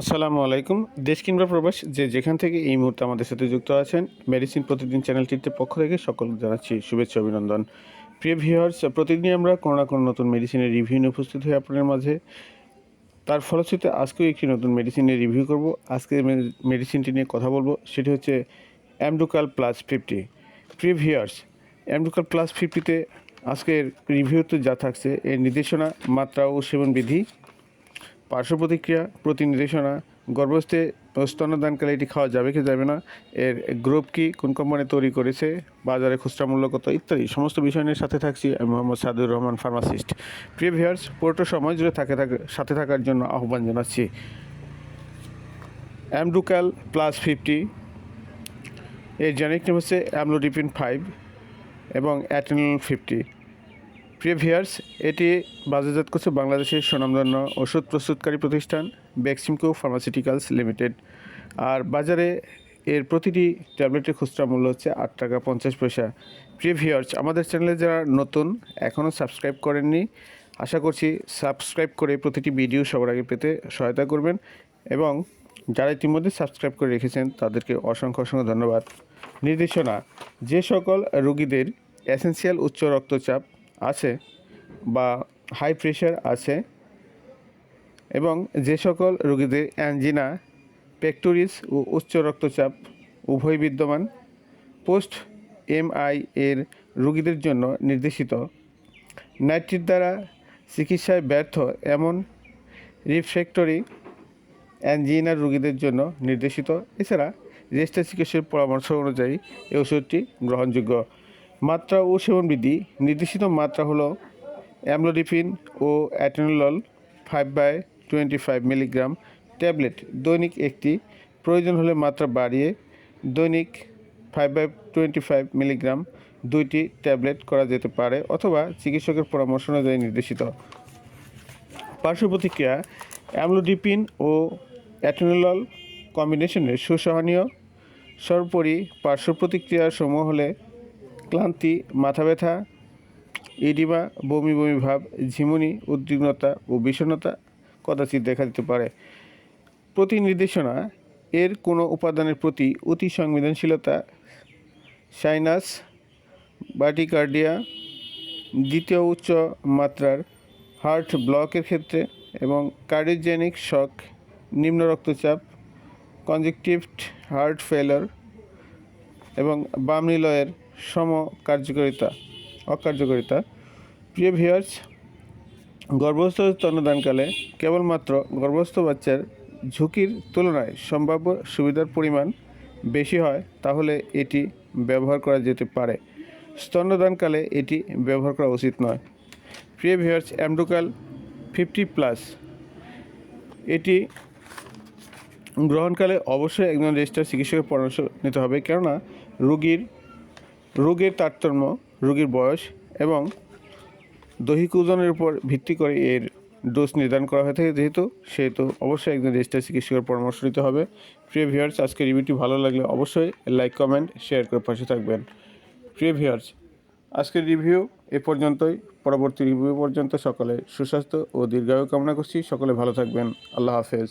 আসসালামু আলাইকুম। দেশ কিংবা প্রবাস, যে যেখান থেকে এই মুহূর্তে আমাদের সাথে যুক্ত আছেন মেডিসিন প্রতিদিন চ্যানেলটিতে পক্ষ থেকে সকল জানাচ্ছি শুভেচ্ছা অভিনন্দন। প্রিয় ভিউয়ার্স, প্রতিদিনই আমরা কোনো না কোনো নতুন মেডিসিনের রিভিউ নিয়ে উপস্থিত হই আপনাদের মাঝে। তার ফলশ্রুতিতে আজকেও একটি নতুন মেডিসিনের রিভিউ করব। আজকে মেডিসিনটি নিয়ে কথা বলব, সেটি হচ্ছে অ্যামডুকাল প্লাস ফিফটি প্রিয় ভিউয়ার্স অ্যামডুকাল প্লাস ফিফটিতে আজকের রিভিউতে যা থাকছে, এর নির্দেশনা, মাত্রা ও সেবন বিধি পার্শ্ব প্রতিক্রিয়া প্রতি নির্দেশনা গর্ভস্থে স্তনদানকালে এটি খাওয়া যাবে কি যাবে না, এর গ্রুপ কি, কোন কোম্পানি তৈরি করেছে, বাজারে খুচরা মূল্য কত, ইত্যাদি সমস্ত বিষয় নিয়ে সাথে থাকছি আমি মোহাম্মদ সাদুর রহমান ফার্মাসিস্ট প্রিয় ভিউয়ার্স পুরোটা সময় জুড়ে থাকে থাকে, সাথে থাকার জন্য আহ্বান জানাচ্ছি। অ্যামডুক্যাল প্লাস ফিফটি এর জেনিক নেম হচ্ছে অ্যামলোডিপিন ফাইভ এবং অ্যাটেনল ফিফটি প্রিয় ভিয়ার্স এটি বাজারজাত করছে বাংলাদেশের স্বনামধন্য ওষুধ প্রস্তুতকারী প্রতিষ্ঠান বেক্সিমকো ফার্মাসিউটিক্যালস লিমিটেড আর বাজারে এর প্রতিটি ট্যাবলেটের খুচরা মূল্য হচ্ছে আট টাকা পঞ্চাশ পয়সা। প্রিয় ভিয়ার্স আমাদের চ্যানেলে যারা নতুন, এখনও সাবস্ক্রাইব করেননি, আশা করছি সাবস্ক্রাইব করে প্রতিটি ভিডিও সবার আগে পেতে সহায়তা করবেন এবং যারা ইতিমধ্যে সাবস্ক্রাইব করে রেখেছেন, তাদেরকে অসংখ্য অসংখ্য ধন্যবাদ। নির্দেশনা, যে সকল রোগীদের এসেন্সিয়াল উচ্চ রক্তচাপ আছে বা হাই প্রেশার আছে এবং যে সকল রোগীদের অ্যাঞ্জিনা পেক্টোরিস ও উচ্চ রক্তচাপ উভয় বিদ্যমান পোস্ট এমআই এর রোগীদের জন্য নির্দেশিত। নাইট্রিট দ্বারা চিকিৎসায় ব্যর্থ এমন রিফ্রেক্টরি অ্যাঞ্জিনার রোগীদের জন্য নির্দেশিত। এছাড়া রেজিস্টার চিকিৎসার পরামর্শ অনুযায়ী এই ওষুধটি গ্রহণযোগ্য। মাত্রা ও সেবনবিধি নির্দেশিত মাত্রা হলো amlodipine O atenolol five by twenty five milligram tablet. দৈনিক একটি। প্রয়োজন হলে মাত্রা বাড়িয়ে দৈনিক five by twenty five milligram দুইটি ট্যাবলেট করা যেতে পারে অথবা চিকিৎসকের পরামর্শ অনুযায়ী নির্দেশিত। পার্শ্ব প্রতিক্রিয়া। অ্যামলোডিপিন ও অ্যাটেনোলল কম্বিনেশনের সুসহনীয় সর্বোপরি পার্শ্ব প্রতিক্রিয়া সমূহ হলে ক্লান্তি, মাথা ব্যথা ইডিমা বমি বমি ভাব, ঝিমুনি, উদ্বিগ্নতা ও বিষণ্ণতা কদাচিৎ দেখা দিতে পারে। প্রতি নির্দেশনা এর কোনো উপাদানের প্রতি অতি সংবেদনশীলতা, সাইনাস বাটিকার্ডিয়া দ্বিতীয় উচ্চ মাত্রার হার্ট ব্লকের ক্ষেত্রে এবং কার্ডিওজেনিক শক, নিম্ন রক্তচাপ, কনজেক্টিভ হার্ট ফেলার এবং বাম নিলয়ের সম কার্যকারিতা অকার্যকারিতা। প্রিয় ভিউয়ার্স গর্ভস্থ স্তন্যদানকালে কেবলমাত্র গর্ভস্থ বাচ্চার ঝুঁকির তুলনায় সম্ভাব্য সুবিধার পরিমাণ বেশি হয়, তাহলে এটি ব্যবহার করা যেতে পারে। স্তন্যদানকালে এটি ব্যবহার করা উচিত নয়। প্রিয় ভিউয়ার্স অ্যামডোকাল ফিফটি প্লাস এটি গ্রহণকালে অবশ্যই একজন রেজিস্টার চিকিৎসকের পরামর্শ নিতে হবে, কেননা রোগীর রোগের তারতম্য, রোগীর বয়স এবং দৈহিক ওজনের উপর ভিত্তি করে এর ডোজ নির্ধারণ করা হয়ে থাকে। যেহেতু সেহেতু অবশ্যই একজন রেজিস্টার চিকিৎসকের পরামর্শ নিতে হবে। প্রিয় ভিউয়ার্স আজকে রিভিউটি ভালো লাগলে অবশ্যই লাইক কমেন্ট শেয়ার করে পাশে থাকবেন। প্রিয় ভিউয়ার্স আজকের রিভিউ এ পর্যন্তই। পরবর্তী রিভিউ পর্যন্ত সকলে সুস্বাস্থ্য ও দীর্ঘায়ু কামনা করছি। সকলে ভালো থাকবেন। আল্লাহ হাফেজ।